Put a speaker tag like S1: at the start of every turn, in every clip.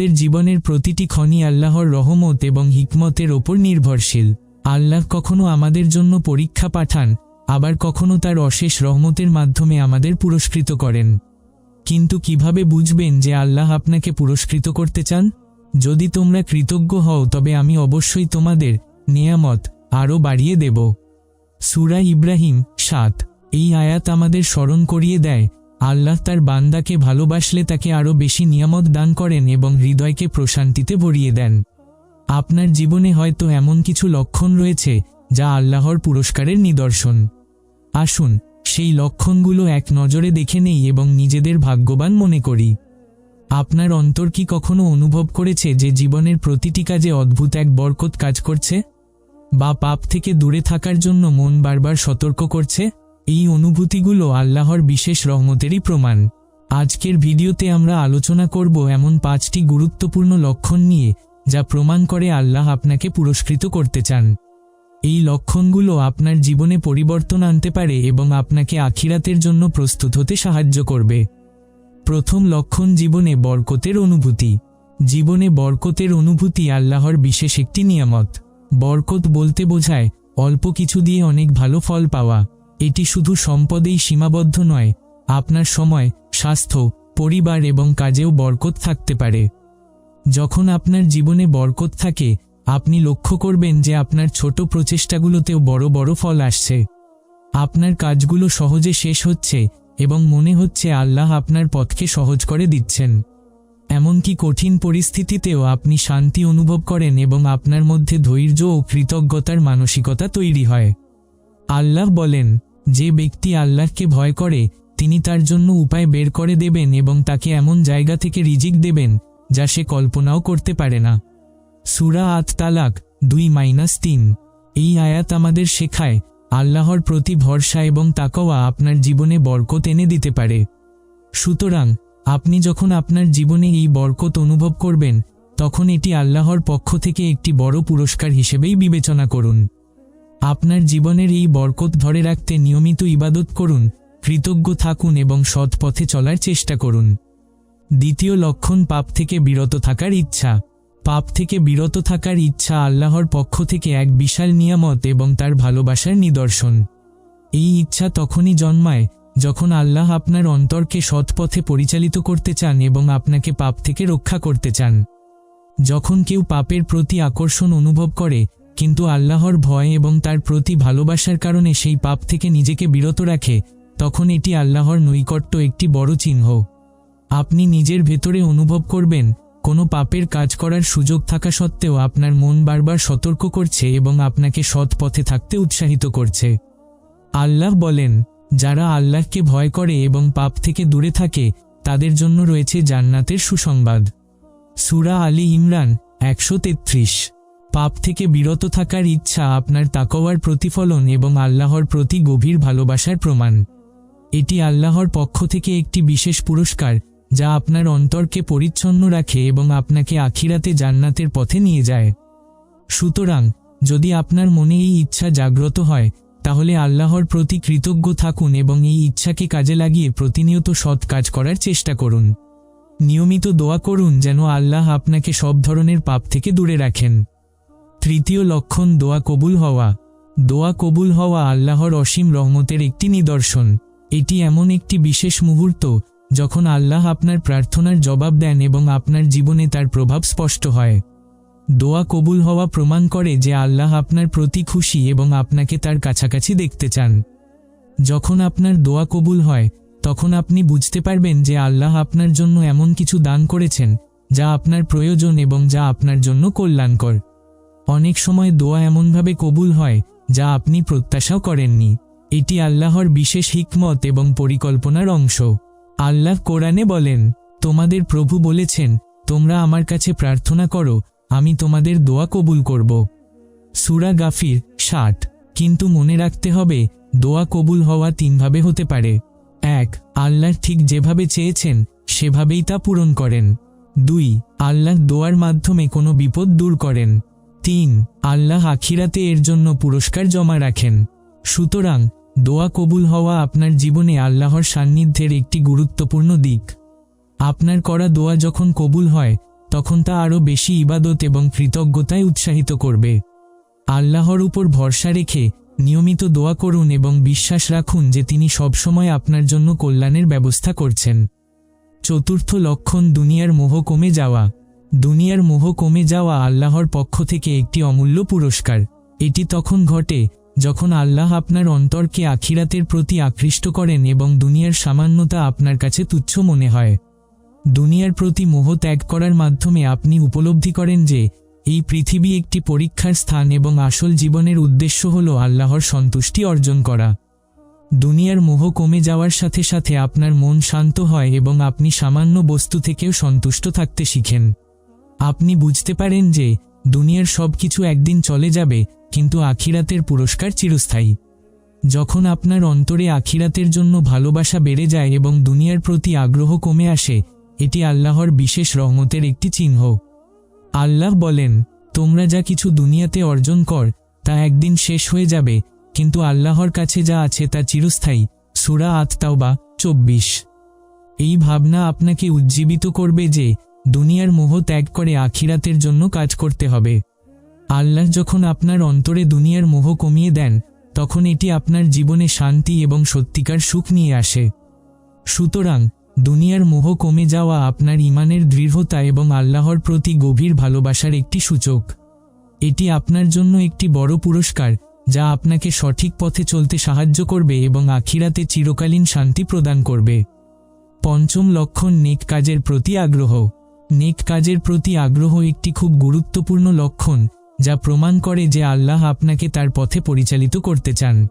S1: আমাদের জীবনের প্রতিটি ক্ষণই আল্লাহর রহমত এবং হিকমতের ওপর নির্ভরশীল। আল্লাহ কখনো আমাদের জন্য পরীক্ষা পাঠান, আবার কখনো তার অশেষ রহমতের মাধ্যমে আমাদের পুরস্কৃত করেন। কিন্তু কীভাবে বুঝবেন যে আল্লাহ আপনাকে পুরস্কৃত করতে চান? যদি তোমরা কৃতজ্ঞ হও, তবে আমি অবশ্যই তোমাদের নিয়ামত আরও বাড়িয়ে দেব। সুরা ইব্রাহিম সাত। এই আয়াত আমাদের স্মরণ করিয়ে দেয় আল্লাহ তার বান্দাকে ভালোবাসলে তাকে আরও বেশি নিয়ামত দান করেন এবং হৃদয়কে প্রশান্তিতে ভরিয়ে দেন। আপনার জীবনে হয়তো এমন কিছু লক্ষণ রয়েছে যা আল্লাহর পুরস্কারের নিদর্শন। আসুন, সেই লক্ষণগুলো এক নজরে দেখে নেই এবং নিজেদের ভাগ্যবান মনে করি। আপনার অন্তর কি কখনো অনুভব করেছে যে জীবনের প্রতিটি কাজে অদ্ভুত এক বরকত কাজ করছে? বা পাপ থেকে দূরে থাকার জন্য মন বারবার সতর্ক করছে? এই অনুভূতিগুলো আল্লাহর বিশেষ রহমতেরই প্রমাণ। আজকের ভিডিওতে আমরা আলোচনা করব এমন পাঁচটি গুরুত্বপূর্ণ লক্ষণ নিয়ে, যা প্রমাণ করে আল্লাহ আপনাকে পুরস্কৃত করতে চান। এই লক্ষণগুলো আপনার জীবনে পরিবর্তন আনতে পারে এবং আপনাকে আখিরাতের জন্য প্রস্তুত হতে সাহায্য করবে। প্রথম লক্ষণ জীবনে বরকতের অনুভূতি। জীবনে বরকতের অনুভূতি আল্লাহর বিশেষ একটি নিয়ামত। বরকত বলতে বোঝায়, অল্প কিছু দিয়ে অনেক ভালো ফল পাওয়া। এটি শুধু সম্পদেই সীমাবদ্ধ নয়, আপনার সময়, স্বাস্থ্য, পরিবার এবং কাজেও বরকত থাকতে পারে। যখন আপনার জীবনে বরকত থাকে, আপনি লক্ষ্য করবেন যে আপনার ছোট প্রচেষ্টাগুলোতেও বড় বড় ফল আসছে। আপনার কাজগুলো সহজে শেষ হচ্ছে এবং মনে হচ্ছে আল্লাহ আপনার পথকে সহজ করে দিচ্ছেন। এমনকি কঠিন পরিস্থিতিতেও আপনি শান্তি অনুভব করেন এবং আপনার মধ্যে ধৈর্য ও কৃতজ্ঞতার মানসিকতা তৈরি হয়। আল্লাহ বলেন যে ব্যক্তি আল্লাহকে ভয় করে, তিনি তার জন্য উপায় বের করে দেবেন এবং তাকে এমন জায়গা থেকে রিজিক দেবেন, যা সে কল্পনাও করতে পারে না। সুরা আত তালাক দুই মাইনাস তিন। এই আয়াত আমাদের শেখায়, আল্লাহর প্রতি ভরসা এবং তাকওয়া আপনার জীবনে বরকত এনে দিতে পারে। সুতরাং, আপনি যখন আপনার জীবনে এই বরকত অনুভব করবেন, তখন এটি আল্লাহর পক্ষ থেকে একটি বড় পুরস্কার হিসেবেই বিবেচনা করুন। আপনার জীবনের এই বরকত ধরে রাখতে নিয়মিত ইবাদত করুন, কৃতজ্ঞ থাকুন এবং সৎ পথে চলার চেষ্টা করুন। দ্বিতীয় লক্ষণ, পাপ থেকে বিরত থাকার ইচ্ছা। পাপ থেকে বিরত থাকার ইচ্ছা আল্লাহর পক্ষ থেকে এক বিশাল নিয়ামত এবং তার ভালোবাসার নিদর্শন। এই ইচ্ছা তখনই জন্মায় যখন আল্লাহ আপনার অন্তরকে সৎ পথে পরিচালিত করতে চান এবং আপনাকে পাপ থেকে রক্ষা করতে চান। যখন কেউ পাপের প্রতি আকর্ষণ অনুভব করে কিন্তু আল্লাহর ভয় এবং তার প্রতি ভালোবাসার কারণে সেই পাপ থেকে নিজেকে বিরত রাখে, তখন এটি আল্লাহর নৈকট্য একটি বড় চিহ্ন। আপনি নিজের ভেতরে অনুভব করবেন, কোনো পাপের কাজ করার সুযোগ থাকা সত্ত্বেও আপনার মন বারবার সতর্ক করছে এবং আপনাকে সৎ পথে থাকতে উৎসাহিত করছে। আল্লাহ বলেন, যারা আল্লাহকে ভয় করে এবং পাপ থেকে দূরে থাকে, তাদের জন্য রয়েছে জান্নাতের সুসংবাদ। সুরা আলী ইমরান একশো তেত্রিশ। পাপ থেকে বিরত থাকার ইচ্ছা আপনার তাকওয়ার প্রতিফলন এবং আল্লাহর প্রতি গভীর ভালোবাসার প্রমাণ। এটি আল্লাহর পক্ষ থেকে একটি বিশেষ পুরস্কার, যা আপনার অন্তরকে পরিচ্ছন্ন রাখে এবং আপনাকে আখিরাতে জান্নাতের পথে নিয়ে যায়। সুতরাং, যদি আপনার মনে এই ইচ্ছা জাগ্রত হয়, তাহলে আল্লাহর প্রতি কৃতজ্ঞ থাকুন এবং এই ইচ্ছাকে কাজে লাগিয়ে প্রতিনিয়ত সৎ কাজ করার চেষ্টা করুন। নিয়মিত দোয়া করুন যেন আল্লাহ আপনাকে সব ধরনের পাপ থেকে দূরে রাখেন। তৃতীয় লক্ষণ দোয়া কবুল হওয়া। দোয়া কবুল হওয়া আল্লাহর অসীম রহমতের একটি নিদর্শন। এটি এমন একটি বিশেষ মুহূর্ত, যখন আল্লাহ আপনার প্রার্থনার জবাব দেন এবং আপনার জীবনে তার প্রভাব স্পষ্ট হয়। দোয়া কবুল হওয়া প্রমাণ করে যে আল্লাহ আপনার প্রতি খুশি এবং আপনাকে তার কাছাকাছি দেখতে চান। যখন আপনার দোয়া কবুল হয়, তখন আপনি বুঝতে পারবেন যে আল্লাহ আপনার জন্য এমন কিছু দান করেছেন, যা আপনার প্রয়োজন এবং যা আপনার জন্য কল্যাণকর। অনেক সময় দোয়া এমনভাবে কবুল হয়, যা আপনি প্রত্যাশাও করেননি। এটি আল্লাহর বিশেষ হিকমত এবং পরিকল্পনার অংশ। আল্লাহ কোরআনে বলেন, তোমাদের প্রভু বলেছেন, তোমরা আমার কাছে প্রার্থনা করো, আমি তোমাদের দোয়া কবুল করব। সুরা গাফির, ষাট। কিন্তু মনে রাখতে হবে, দোয়া কবুল হওয়া তিনভাবে হতে পারে। এক, আল্লাহ ঠিক যেভাবে চেয়েছেন, সেভাবেই তা পূরণ করেন। দুই, আল্লাহ দোয়ার মাধ্যমে কোনো বিপদ দূর করেন। তিন, আল্লাহ আখিরাতে এর জন্য পুরস্কার জমা রাখেন। সুতরাং, দোয়া কবুল হওয়া আপনার জীবনে আল্লাহর সান্নিধ্যের একটি গুরুত্বপূর্ণ দিক। আপনার করা দোয়া যখন কবুল হয়, তখন তা আরও বেশি ইবাদত এবং কৃতজ্ঞতায় উৎসাহিত করবে। আল্লাহর উপর ভরসা রেখে নিয়মিত দোয়া করুন এবং বিশ্বাস রাখুন যে তিনি সবসময় আপনার জন্য কল্যাণের ব্যবস্থা করছেন। চতুর্থ লক্ষণ দুনিয়ার মোহ কমে যাওয়া। দুনিয়ার মোহ কমে যাওয়া আল্লাহর পক্ষ থেকে একটি অমূল্য পুরস্কার। এটি তখন ঘটে যখন আল্লাহ আপনার অন্তরকে আখিরাতের প্রতি আকৃষ্ট করেন এবং দুনিয়ার সামান্যতা আপনার কাছে তুচ্ছ মনে হয়। দুনিয়ার প্রতি মোহ ত্যাগ করার মাধ্যমে আপনি উপলব্ধি করেন যে, এই পৃথিবী একটি পরীক্ষার স্থান এবং আসল জীবনের উদ্দেশ্য হল আল্লাহর সন্তুষ্টি অর্জন করা। দুনিয়ার মোহ কমে যাওয়ার সাথে সাথে আপনার মন শান্ত হয় এবং আপনি সামান্য বস্তু থেকেও সন্তুষ্ট থাকতে শিখেন। আপনি বুঝতে পারেন যে, দুনিয়ার সব কিছু একদিন চলে যাবে, কিন্তু আখিরাতের পুরস্কার চিরস্থায়ী। যখন আপনার অন্তরে আখিরাতের জন্য ভালোবাসা বেড়ে যায় এবং দুনিয়ার প্রতি আগ্রহ কমে আসে, এটি আল্লাহর বিশেষ রহমতের একটি চিহ্ন। আল্লাহ বলেন, তোমরা যা কিছু দুনিয়াতে অর্জন কর, তা একদিন শেষ হয়ে যাবে, কিন্তু আল্লাহর কাছে যা আছে তা চিরস্থায়ী। সুরা আততাওবা চব্বিশ। এই ভাবনা আপনাকে উজ্জীবিত করবে যে দুনিয়ার মোহ ত্যাগ করে আখিরাতের জন্য কাজ করতে হবে। আল্লাহ যখন আপনার অন্তরে দুনিয়ার মোহ কমিয়ে দেন, তখন এটি আপনার জীবনে শান্তি এবং সত্যিকার সুখ নিয়ে আসে। সুতরাং, দুনিয়ার মোহ কমে যাওয়া আপনার ইমানের দৃঢ়তা এবং আল্লাহর প্রতি গভীর ভালোবাসার একটি সূচক। এটি আপনার জন্য একটি বড় পুরস্কার, যা আপনাকে সঠিক পথে চলতে সাহায্য করবে এবং আখিরাতে চিরকালীন শান্তি প্রদান করবে। পঞ্চম লক্ষণ নেক কাজের প্রতি আগ্রহ। নেক কাজের প্রতি আগ্রহ একটি খুব গুরুত্বপূর্ণ লক্ষণ, যা প্রমাণ করে যে আল্লাহ আপনাকে তার পথে পরিচালিত করতে চান।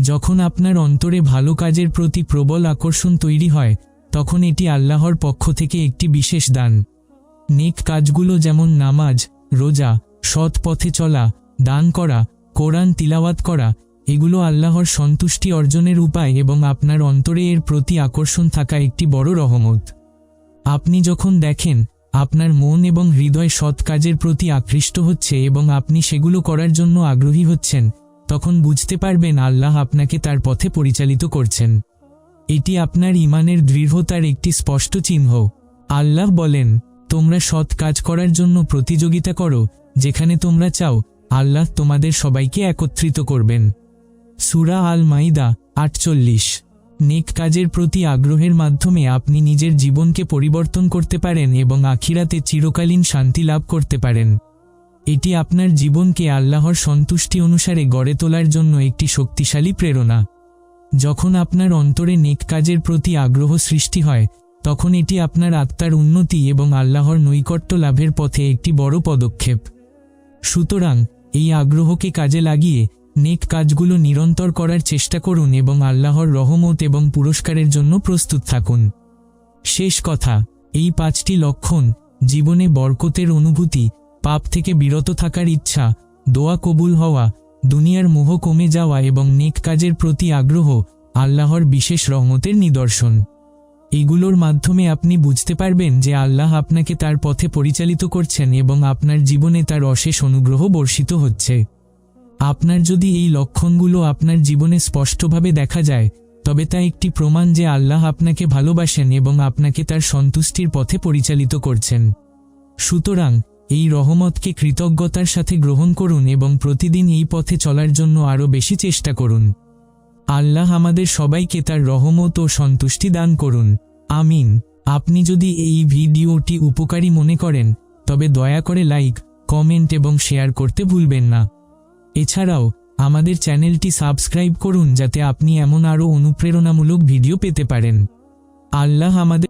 S1: যখন আপনার অন্তরে ভালো কাজের প্রতি প্রবল আকর্ষণ তৈরি হয়, তখন এটি আল্লাহর পক্ষ থেকে একটি বিশেষ দান। নেক কাজগুলো যেমন নামাজ, রোজা, সৎ পথে চলা, দান করা, কোরআন তিলাওয়াত করা, এগুলো আল্লাহর সন্তুষ্টি অর্জনের উপায় এবং আপনার অন্তরে এর প্রতি আকর্ষণ থাকা একটি বড় রহমত। আপনি যখন দেখেন, আপনার মন এবং হৃদয় সৎ কাজের প্রতি আকৃষ্ট হচ্ছে এবং আপনি সেগুলো করার জন্য আগ্রহী হচ্ছেন, তখন বুঝতে পারবেন আল্লাহ আপনাকে তার পথে পরিচালিত করছেন। এটি আপনার ইমানের দৃঢ়তার একটি স্পষ্ট চিহ্ন। আল্লাহ বলেন, তোমরা সৎ কাজ করার জন্য প্রতিযোগিতা করো, যেখানে তোমরা চাও, আল্লাহ তোমাদের সবাইকে একত্রিত করবেন। সুরা আল মাইদা আটচল্লিশ। নেক কাজের প্রতি আগ্রহের মাধ্যমে আপনি নিজের জীবনকে পরিবর্তন করতে পারেন এবং আখিরাতে চিরকালীন শান্তি লাভ করতে পারেন। এটি আপনার জীবনকে আল্লাহর সন্তুষ্টি অনুসারে গড়ে তোলার জন্য একটি শক্তিশালী প্রেরণা। যখন আপনার অন্তরে নেক কাজের প্রতি আগ্রহ সৃষ্টি হয়, তখন এটি আপনার আত্মার উন্নতি এবং আল্লাহর নৈকট্য লাভের পথে একটি বড় পদক্ষেপ। সুতরাং, এই আগ্রহকে কাজে লাগিয়ে নেক কাজগুলো নিরন্তর করার চেষ্টা করুন এবং আল্লাহর রহমত এবং পুরস্কারের জন্য প্রস্তুত থাকুন। শেষ কথা, এই পাঁচটি লক্ষণ, জীবনে বরকতের অনুভূতি, পাপ থেকে বিরত থাকার ইচ্ছা, দোয়া কবুল হওয়া, দুনিয়ার মোহ কমে যাওয়া এবং নেক কাজের প্রতি আগ্রহ, আল্লাহর বিশেষ রহমতের নিদর্শন। এগুলোর মাধ্যমে আপনি বুঝতে পারবেন যে আল্লাহ আপনাকে তার পথে পরিচালিত করছেন এবং আপনার জীবনে তার অশেষ অনুগ্রহ বর্ষিত হচ্ছে। আপনার যদি এই লক্ষণগুলো আপনার জীবনে স্পষ্টভাবে দেখা যায়, তবে তা একটি প্রমাণ যে আল্লাহ আপনাকে ভালোবাসেন এবং আপনাকে তার সন্তুষ্টির পথে পরিচালিত করছেন। সুতরাং, এই রহমতকে কৃতজ্ঞতার সাথে গ্রহণ করুন এবং প্রতিদিন এই পথে চলার জন্য আরও বেশি চেষ্টা করুন। আল্লাহ আমাদের সবাইকে তার রহমত ও সন্তুষ্টি দান করুন। আমিন। আপনি যদি এই ভিডিওটি উপকারী মনে করেন, তবে দয়া করে লাইক, কমেন্ট এবং শেয়ার করতে ভুলবেন না। এছাড়াও, আমাদের চ্যানেলটি সাবস্ক্রাইব করুন যাতে আপনি এমন আরও অনুপ্রেরণামূলক ভিডিও পেতে পারেন। আল্লাহ আমাদের